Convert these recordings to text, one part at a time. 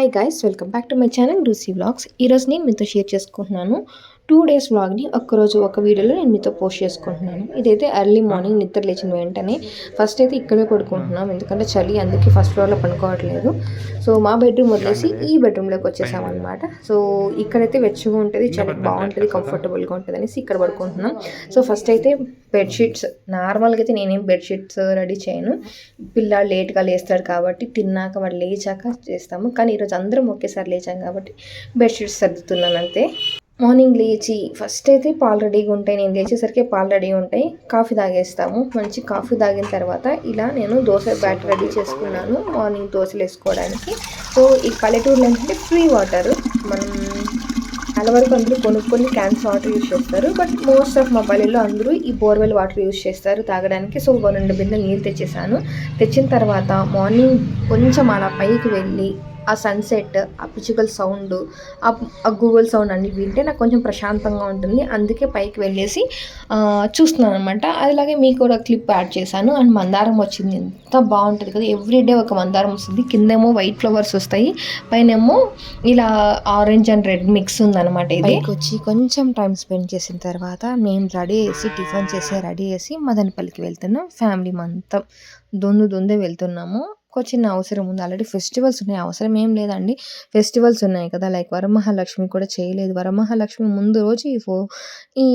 Hi guys welcome back to my channel Rusi vlogs ఈరోజు నేను మీతో షేర్ చేసుకుంటున్నాను టూ డేస్ వ్లాగ్ని ఒక్కరోజు ఒక వీడియోలో నేను మీతో పోస్ట్ చేసుకుంటున్నాను. ఇదైతే ఎర్లీ మార్నింగ్ నిద్ర లేచిన వెంటనే. ఫస్ట్ అయితే ఇక్కడే పడుకుంటున్నాం. ఎందుకంటే చలి అందుకే ఫస్ట్ ఫ్లోర్లో పడుకోవట్లేదు. సో మా బెడ్రూమ్ వదిలేసి ఈ బెడ్రూమ్లోకి వచ్చేసాం అనమాట సో ఇక్కడైతే వెచ్చగా ఉంటుంది చలి బాగుంటుంది కంఫర్టబుల్గా ఉంటుంది అనేసి ఇక్కడ పడుకుంటున్నాం. సో ఫస్ట్ అయితే బెడ్షీట్స్. నార్మల్గా అయితే నేనేం బెడ్షీట్స్ రెడీ చేయను. పిల్లాడు లేట్గా లేస్తాడు కాబట్టి తిన్నాక వాడు లేచాక చేస్తాము. కానీ ఈరోజు అందరం ఒకేసారి లేచాం కాబట్టి బెడ్షీట్స్ సర్దుతున్నాను అంతే. మార్నింగ్ లేచి ఫస్ట్ అయితే పాలు రెడీగా ఉంటాయి. నేను లేచేసరికి పాలు రెడీ ఉంటాయి. కాఫీ తాగేస్తాము. మంచి కాఫీ తాగిన తర్వాత ఇలా నేను దోశ బ్యాట్ రెడీ చేసుకున్నాను. మార్నింగ్ దోశలు వేసుకోవడానికి. సో ఈ పల్లెటూరులో ఏంటంటే ఫ్రీ వాటర్. మనం చాలా వరకు అందరూ కొనుక్కొని క్యాన్స్ వాటర్ యూస్ చేస్తారు. బట్ మోస్ట్ ఆఫ్ మా పల్లెల్లో అందరూ ఈ బోర్వెల్ వాటర్ యూస్ చేస్తారు తాగడానికి. సో ఒక రెండు బిందెలు నీళ్ళు తెచ్చేసాను. తెచ్చిన తర్వాత మార్నింగ్ కొంచెం అలా పైకి వెళ్ళి ఆ సన్సెట్ ఆ పిచ్చుకల సౌండ్ ఆ గూగుల్ సౌండ్ అన్ని వింటే నాకు కొంచెం ప్రశాంతంగా ఉంటుంది. అందుకే పైకి వెళ్ళేసి చూస్తున్నాను అనమాట అలాగే మీకు కూడా క్లిప్ యాడ్ చేశాను. అండ్ మందారం వచ్చింది. ఎంత బాగుంటుంది కదా. ఎవ్రీడే ఒక మందారం వస్తుంది. కిందేమో వైట్ ఫ్లవర్స్ వస్తాయి. పైనేమో ఇలా ఆరెంజ్ అండ్ రెడ్ మిక్స్ ఉందన్నమాట ఇది. వచ్చి కొంచెం టైం స్పెండ్ చేసిన తర్వాత మేము రెడీ చేసి టిఫిన్ చేసి రెడీ చేసి మదనపల్లికి వెళ్తున్నాం. ఫ్యామిలీ మొత్తం దొందు దొందే వెళ్తున్నాము. ఒక చిన్న అవసరం ఉంది. ఆల్రెడీ ఫెస్టివల్స్ ఉన్నాయి. అవసరం ఏం లేదండి. ఫెస్టివల్స్ ఉన్నాయి కదా. లైక్ వరమహాలక్ష్మి కూడా చేయలేదు. వరమహాలక్ష్మి ముందు రోజు ఈ ఫో ఈ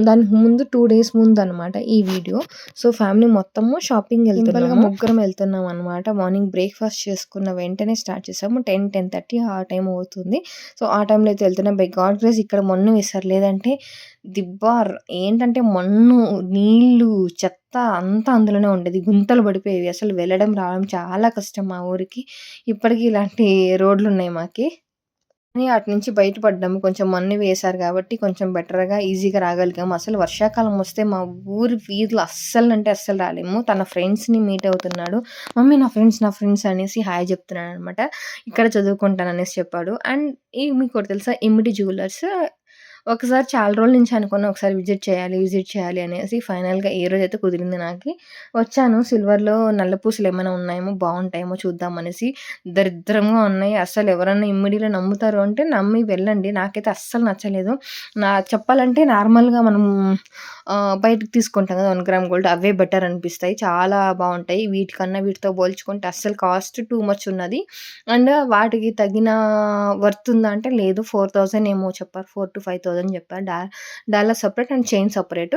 దానికి ముందు టూ డేస్ ముందు అనమాట ఈ వీడియో. సో ఫ్యామిలీ మొత్తము షాపింగ్ వెళ్తున్నాము. ముగ్గురం వెళ్తున్నాం అనమాట మార్నింగ్ బ్రేక్ఫాస్ట్ చేసుకున్న వెంటనే స్టార్ట్ చేసాము. టెన్ టెన్ థర్టీ ఆ టైం అవుతుంది. సో ఆ టైంలో అయితే వెళ్తున్నాం. బై గాడ్ గ్రేస్ ఇక్కడ మొన్న వేస్తారు లేదంటే దిబ్బార్ ఏంటంటే మన్ను నీళ్ళు చెత్త అంతా అందులోనే ఉండేది. గుంతలు పడిపోయేవి. అసలు వెళ్ళడం రావడం చాలా కష్టం మా ఊరికి. ఇప్పటికీ ఇలాంటి రోడ్లు ఉన్నాయి మాకి. కానీ అటు నుంచి బయటపడ్డాము. కొంచెం మన్ను వేశారు కాబట్టి కొంచెం బెటర్గా ఈజీగా రాగలిగాము. అసలు వర్షాకాలం వస్తే మా ఊరి వీధులు అస్సలు అంటే అస్సలు రాలేము. తన ఫ్రెండ్స్ని మీట్ అవుతున్నాడు. మమ్మీ నా ఫ్రెండ్స్ నా ఫ్రెండ్స్ అనేసి హాయ్ చెప్తున్నాడు అనమాట ఇక్కడ చదువుకుంటాను అనేసి చెప్పాడు. అండ్ ఈ మీకు తెలుసా? ఇమిడి జ్యువెలర్స్. ఒకసారి చాలా రోజుల నుంచి అనుకున్నా ఒకసారి విజిట్ చేయాలి విజిట్ చేయాలి అనేసి ఫైనల్గా ఏ రోజు అయితే కుదిరింది నాకు వచ్చాను. సిల్వర్లో నల్ల పూసలు ఏమైనా ఉన్నాయేమో బాగుంటాయేమో చూద్దాం అనేసి దరిద్రంగా ఉన్నాయి. అస్సలు ఎవరన్నా ఇమ్మడిలో నమ్ముతారు అంటే నమ్మి వెళ్ళండి. నాకైతే అస్సలు నచ్చలేదు. నా చెప్పాలంటే నార్మల్గా మనం బయటకు తీసుకుంటాం కదా వన్ గ్రామ్ గోల్డ్ అవే బెటర్ అనిపిస్తాయి. చాలా బాగుంటాయి. వీటికన్నా వీటితో పోల్చుకుంటే అస్సలు కాస్ట్ టూ మచ్ ఉన్నది. అండ్ వాటికి తగిన వర్త్ ఉందా అంటే లేదు. ఫోర్ థౌజండ్ ఏమో చెప్పారు. ఫోర్ టు ఫైవ్ థౌజండ్ చెప్పారు. డా dollar separate and chain separate.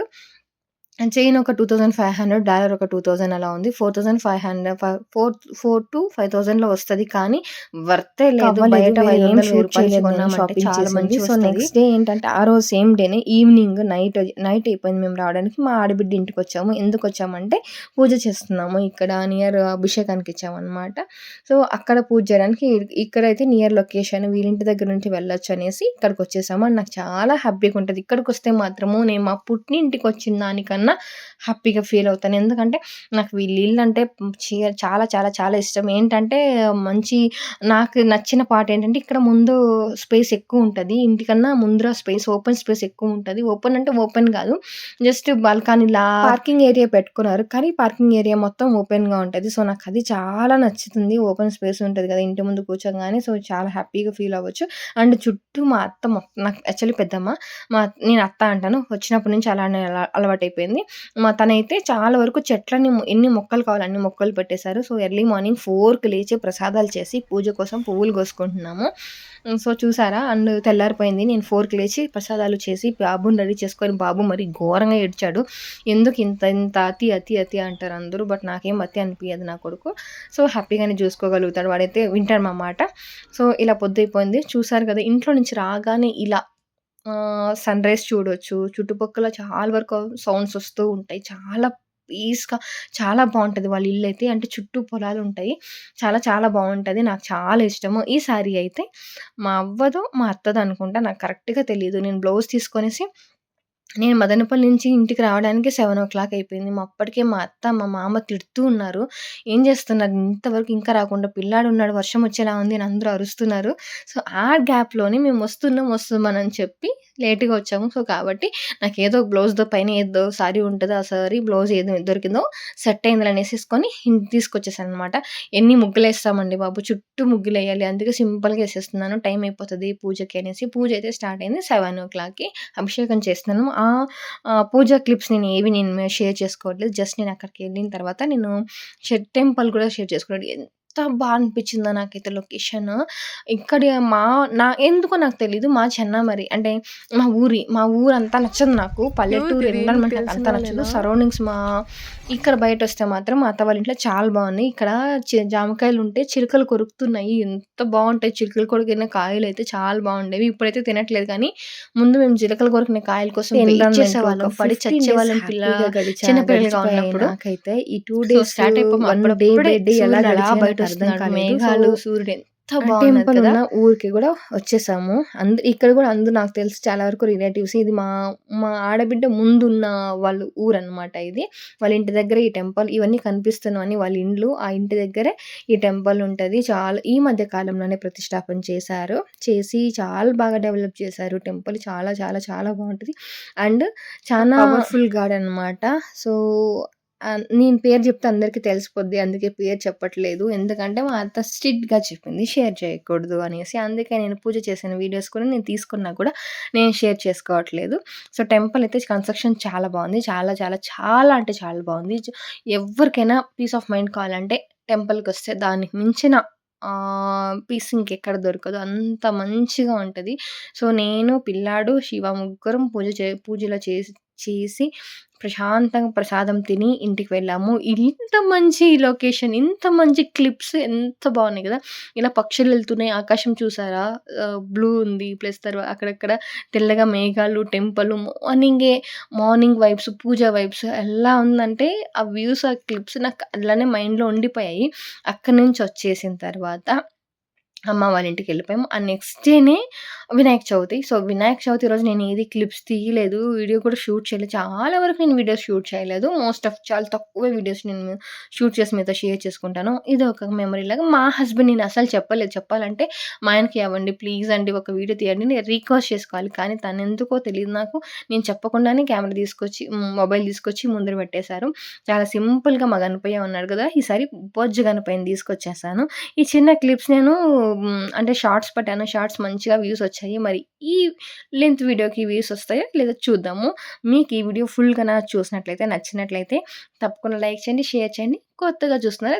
Chain ఒక two thousand five hundred dollar ఒక టూ థౌజండ్ అలా ఉంది. Four thousand five hundred four four to five థౌజండ్లో వస్తుంది కానీ వర్తే లేదు. బయట చాలా మంచి సో నెక్స్ట్ డే ఏంటంటే ఆ రోజు సేమ్ డేనే ఈవినింగ్ నైట్ నైట్ అయిపోయింది మేము రావడానికి. మా ఆడబిడ్డ ఇంటికి వచ్చాము. ఎందుకు వచ్చామంటే పూజ చేస్తున్నాము. ఇక్కడ నియర్ అభిషేకానికి ఇచ్చామన్నమాట సో అక్కడ పూజ చేయడానికి ఇక్కడైతే నియర్ లొకేషన్ వీరింటి దగ్గర నుంచి వెళ్ళొచ్చు అనేసి ఇక్కడికి వచ్చేసాము. అండ్ నాకు చాలా హ్యాపీగా ఉంటుంది. ఇక్కడికి వస్తే మాత్రము నేను మా పుట్టింటికి వచ్చిన దానికన్నా హ్యాపీగా ఫీల్ అవుతాను. ఎందుకంటే నాకు వీళ్ళ ఇల్లు అంటే చాలా చాలా చాలా ఇష్టం. ఏంటంటే మంచి నాకు నచ్చిన పాట ఏంటంటే ఇక్కడ ముందు స్పేస్ ఎక్కువ ఉంటుంది. ఇంటికన్నా ముందర స్పేస్ ఓపెన్ స్పేస్ ఎక్కువ ఉంటుంది. ఓపెన్ అంటే ఓపెన్ కాదు. జస్ట్ బాల్కనీలా పార్కింగ్ ఏరియా పెట్టుకున్నారు. కానీ పార్కింగ్ ఏరియా మొత్తం ఓపెన్గా ఉంటుంది. సో నాకు అది చాలా నచ్చుతుంది. ఓపెన్ స్పేస్ ఉంటుంది కదా ఇంటి ముందు కూర్చోగానే. సో చాలా హ్యాపీగా ఫీల్ అవ్వచ్చు. అండ్ చుట్టూ మా అత్త నాకు యాక్చువల్లీ పెద్దమ్మ మా నేను అత్త అంటాను. వచ్చినప్పటి నుంచి అలానే అలవాటు అయిపోయింది మా తనైతే చాలా వరకు చెట్లని ఎన్ని మొక్కలు కావాలి అన్ని మొక్కలు పెట్టేశారు. సో ఎర్లీ మార్నింగ్ ఫోర్కి లేచి ప్రసాదాలు చేసి పూజ కోసం పువ్వులు కోసుకుంటున్నాము. సో చూసారా? అండ్ తెల్లారిపోయింది. నేను ఫోర్కి లేచి ప్రసాదాలు చేసి బాబుని రెడీ చేసుకొని బాబు మరి ఘోరంగా ఏడ్చాడు. ఎందుకు ఇంత ఇంత అతి అతి అతి అంటారు అందరూ బట్ నాకేం అతి అనిపించదు నా కొడుకు. సో హ్యాపీగానే చూసుకోగలుగుతాడు. వాడైతే వింటాడు మా మాట. సో ఇలా పొద్దు అయిపోయింది. చూసారు కదా ఇంట్లో నుంచి రాగానే ఇలా సన్ రైజ్ చూడొచ్చు. చుట్టుపక్కల చాలా వరకు సౌండ్స్ వస్తూ ఉంటాయి. చాలా పీస్గా చాలా బాగుంటుంది వాళ్ళ ఇల్లు అయితే. అంటే చుట్టూ పొలాలు ఉంటాయి. చాలా చాలా బాగుంటుంది నాకు చాలా ఇష్టము. ఈ సారీ అయితే మా అవ్వదు మా అత్తది అనుకుంటా. నాకు కరెక్ట్గా తెలియదు నేను బ్లౌజ్ తీసుకొనేసి నేను మదనపల్లి నుంచి ఇంటికి రావడానికి సెవెన్ ఓ క్లాక్ అయిపోయింది. మా అప్పటికే మా అత్త మా మామ తిడుతూ ఉన్నారు. ఏం చేస్తున్నారు? ఇంతవరకు ఇంకా రాకుండా పిల్లాడు ఉన్నాడు. వర్షం వచ్చేలా ఉంది అని అందరూ అరుస్తున్నారు. సో ఆ గ్యాప్లోనే మేము వస్తున్నాం వస్తున్నామని చెప్పి లేట్గా వచ్చాము. సో కాబట్టి నాకు ఏదో బ్లౌజ్తో పైన ఏదో సారీ ఉంటుందో. ఆ సారీ బ్లౌజ్ ఏదో దొరికిందో సెట్ అయింది అనేసేసుకొని తీసుకొచ్చేసాను అనమాట ఎన్ని ముగ్గులు వేస్తామండి బాబు? చుట్టూ ముగ్గులు వేయాలి. అందుకే సింపుల్గా వేసేస్తున్నాను. టైం అయిపోతుంది పూజకి అనేసి. పూజ అయితే స్టార్ట్ అయింది. సెవెన్ ఓ క్లాక్కి అభిషేకం చేస్తున్నాను. ఆ పూజ క్లిప్స్ నేను ఏవి నేను షేర్ చేసుకోవట్లేదు. జస్ట్ నేను అక్కడికి వెళ్ళిన తర్వాత నేను టెంపుల్ కూడా షేర్ చేసుకోవట్లేదు ఎంత బాగా అనిపించిందో నాకైతే లొకేషన్. ఇక్కడ మా నా ఎందుకో నాకు తెలీదు మా చెన్నామరి అంటే మా ఊరి మా ఊరు అంతా నచ్చదు నాకు. పల్లెటూరు ఎన్విరాన్మెంట్ నాకు అంతా నచ్చదు. సరౌండింగ్స్ మా ఇక్కడ బయట వస్తే మాత్రం మా అత్త వాళ్ళ ఇంట్లో చాలా బాగున్నాయి. ఇక్కడ జామకాయలు ఉంటే చిలుకలు కొరుకుతున్నాయి. ఎంత బాగుంటాయి చిలుకలు కొరికిన కాయలు అయితే చాలా బాగుండేవి. ఇప్పుడైతే తినట్లేదు కానీ ముందు మేము చిలుకలు కొరికిన కాయల కోసం చేసేవాళ్ళం. పడి చచ్చేవాళ్ళం పిల్ల చిన్నపిల్లలుగా ఉన్నప్పుడు. నాకైతే. ఈ టూ డేస్ స్టార్ట్ అయిపోయి ఎలా బయట అర్థం కాలేదు. మేఘాలు సూర్యుడు టెంపుల్ ఉన్న ఊరికి కూడా వచ్చేసాము. అందు ఇక్కడ కూడా అందరూ నాకు తెలిసి చాలా వరకు రిలేటివ్స్. ఇది మా మా ఆడబిడ్డ ముందున్న వాళ్ళు ఊరు అనమాట ఇది. వాళ్ళ ఇంటి దగ్గర ఈ టెంపుల్ ఇవన్నీ కనిపిస్తున్నాయని వాళ్ళ ఇండ్లు. ఆ ఇంటి దగ్గరే ఈ టెంపుల్ ఉంటుంది. చాలా ఈ మధ్య కాలంలోనే ప్రతిష్టాపన చేశారు. చేసి చాలా బాగా డెవలప్ చేశారు. టెంపుల్ చాలా చాలా చాలా బాగుంటుంది. అండ్ చాలా పవర్ఫుల్ గాడ్ అనమాట సో నేను పేరు చెప్తే అందరికీ తెలిసిపోద్ది అందుకే పేరు చెప్పట్లేదు. ఎందుకంటే మా అత్త స్ట్రిక్ట్గా చెప్పింది షేర్ చేయకూడదు అనేసి. అందుకే నేను పూజ చేసిన వీడియోస్ కూడా నేను తీసుకున్నా కూడా నేను షేర్ చేసుకోవట్లేదు. సో టెంపుల్ అయితే కన్స్ట్రక్షన్ చాలా బాగుంది. చాలా చాలా చాలా అంటే చాలా బాగుంది. ఎవరికైనా పీస్ ఆఫ్ మైండ్ కావాలంటే టెంపుల్కి వస్తే దానికి మించిన పీస్ ఇంకెక్కడ దొరకదు. అంత మంచిగా ఉంటుంది. సో నేను పిల్లాడు శివ ముగ్గురం పూజ చే పూజలో చేసి చేసి ప్రశాంతంగా ప్రసాదం తిని ఇంటికి వెళ్ళాము. ఇంత మంచి లొకేషన్ ఇంత మంచి క్లిప్స్ ఎంత బాగున్నాయి కదా! ఇలా పక్షులు వెళ్తున్నాయి ఆకాశం చూసారా? బ్లూ ఉంది ప్లస్ తర్వాత అక్కడక్కడ తెల్లగా మేఘాలు టెంపుల్ మార్నింగే మార్నింగ్ వైబ్స్ పూజ వైబ్స్ ఎలా ఉందంటే ఆ వ్యూస్ ఆ క్లిప్స్ నాకు అలానే మైండ్లో ఉండిపోయాయి. అక్కడి నుంచి వచ్చేసిన తర్వాత అమ్మ వాళ్ళ ఇంటికి వెళ్ళిపోయాము. ఆ నెక్స్ట్ డేనే వినాయక చవితి. సో వినాయక చవితి రోజు నేను ఏది క్లిప్స్ తీయలేదు వీడియో కూడా షూట్ చేయలేదు. చాలా వరకు నేను వీడియోస్ షూట్ చేయలేదు. మోస్ట్ ఆఫ్ చాలా తక్కువ వీడియోస్ నేను షూట్ చేసి మీతో షేర్ చేసుకుంటాను. ఇది ఒక మెమరీ లాగా మా హస్బెండ్ నేను అసలు చెప్పలేదు. చెప్పాలంటే మా ఆయనకి ఇవ్వండి ప్లీజ్ అండి ఒక వీడియో తీయండి నేను రిక్వెస్ట్ చేసుకోవాలి. కానీ తను ఎందుకో తెలియదు నాకు. నేను చెప్పకుండానే కెమెరా తీసుకొచ్చి మొబైల్ తీసుకొచ్చి ముందర పెట్టేశారు. చాలా సింపుల్గా మా గణపయ్య ఉన్నాడు కదా ఈసారి బొజ్జు గణపయ్యని తీసుకొచ్చేసాను. ఈ చిన్న క్లిప్స్ నేను అంటే షార్ట్స్ పట్టాను షార్ట్స్ మంచిగా వ్యూస్ వచ్చాయి. మరి ఈ లెంత్ వీడియోకి వ్యూస్ వస్తాయో లేదా చూద్దాము. మీకు ఈ వీడియో ఫుల్గా చూసినట్లయితే నచ్చినట్లయితే తప్పకుండా లైక్ చేయండి షేర్ చేయండి. కొత్తగా చూస్తున్నారా